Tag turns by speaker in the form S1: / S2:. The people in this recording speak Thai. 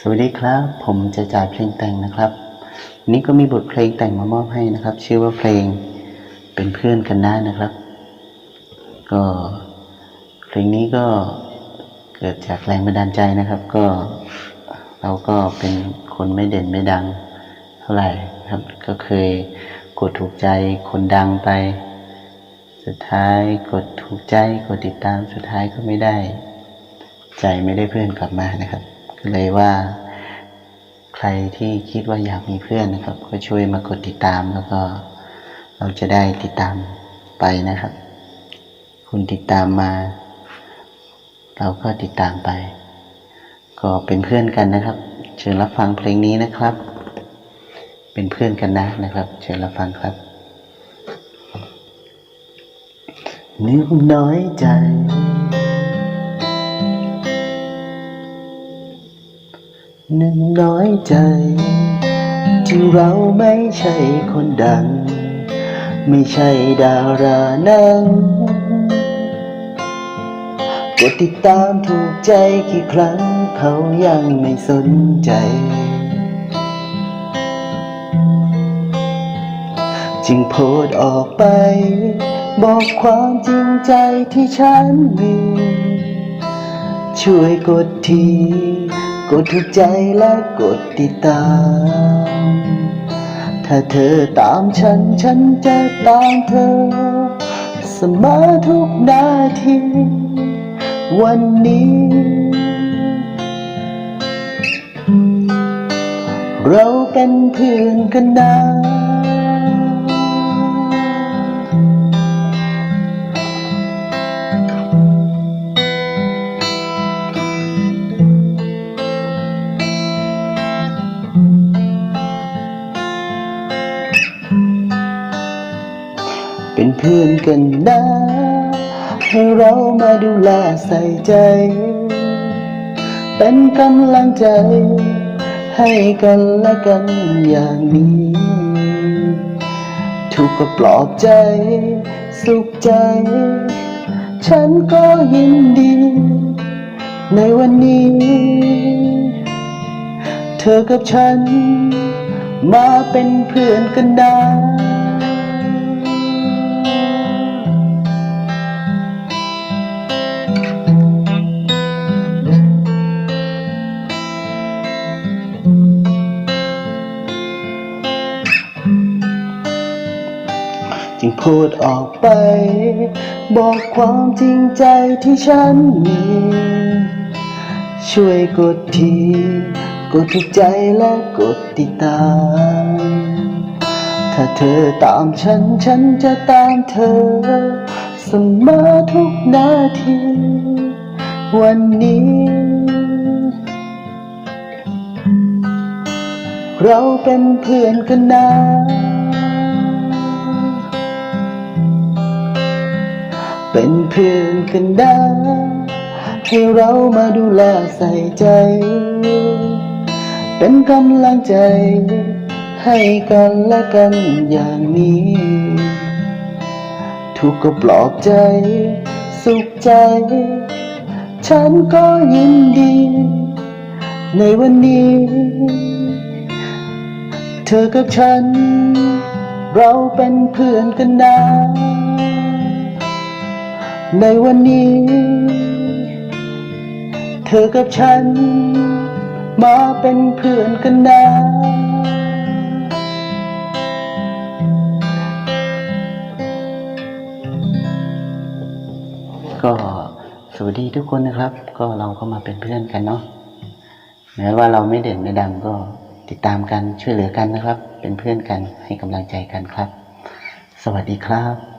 S1: สวัสดีครับ ผมจะจ่ายเพลงแต่งนะครับนนี้ก็มีบทเพลงแต่งมามอบให้นะครับ ชื่อว่าเพลงเป็นเพื่อนกันได้นะครับ ก็เพลงนี้ก็เกิดจากแรงบันดาลใจนะครับ ก็เราก็เป็นคนไม่เด่นไม่ดังเท่าไหร่ครับ ก็เคยกดถูกใจคนดังไป สุดท้ายกดถูกใจกดติดตามสุดท้ายก็ไม่ได้ ใจไม่ได้เพื่อนกลับมานะครับ ก็เลยว่า ใครที่คิดว่าอยากมีเพื่อนนะครับ ก็ช่วยมากดติดตามแล้วก็ เราจะได้ติดตามไปนะครับ คุณติดตามมา เราก็ติดตามไป ก็เป็นเพื่อนกันนะครับ เชิญรับฟังเพลงนี้นะครับ เป็นเพื่อนกันนะนะครับ เชิญรับฟังครับนึกน้อยใจ นึกน้อยใจ ที่เราไม่ใช่คนดัง ไม่ใช่ดารานังกดติดตามถูกใจกี่ครั้ง เขายังไม่สนใจ จึงโพสออกไป บอกความจริงใจที่ฉันมี ช่วยกดที กดถูกใจและกดติดตาม ถ้าเธอตามฉันฉันจะตามเธอ เสมอทุกนาที วันนี้ เราเป็นเพื่อนกันนะ เป็นเพื่อนกันนะ ให้เรามาดูแลใส่ใจ เป็นกำลังใจ ให้กันและกันอย่างนี้ ทุกข์ก็ปลอบใจ สุขใจ ฉันก็ยินดี ในวันนี้ เธอกับฉัน มาเป็นเพื่อนกันได้ จึงพูดออกไป บอกความจริงใจที่ฉันมี ช่วยกดที กดถูกใจและกดติดตาม ถ้าเธอตามฉัน ฉันจะตามเธอ เสมอทุกนาที วันนี้เราเป็นเพื่อนกันนะ เป็นเพื่อนกันได้ให้เรามาดูแลใส่ใจ เป็นกำลังใจ ให้กันและกันอย่างนี้ ทุกข์ก็ปลอบใจ สุขใจ ฉันก็ยินดี ในวันนี้ เธอกับฉัน เราเป็นเพื่อนกันนะ ในวันนี้ เธอกับฉัน มาเป็นเพื่อนกันนะ ก็สวัสดีทุกคนนะครับ ก็เราก็มาเป็นเพื่อนกันเนาะแม้ว่าเราไม่เด่นไม่ดังก็ติดตามกันช่วยเหลือกันนะครับ เป็นเพื่อนกันให้กำลังใจกันครับ สวัสดีครับ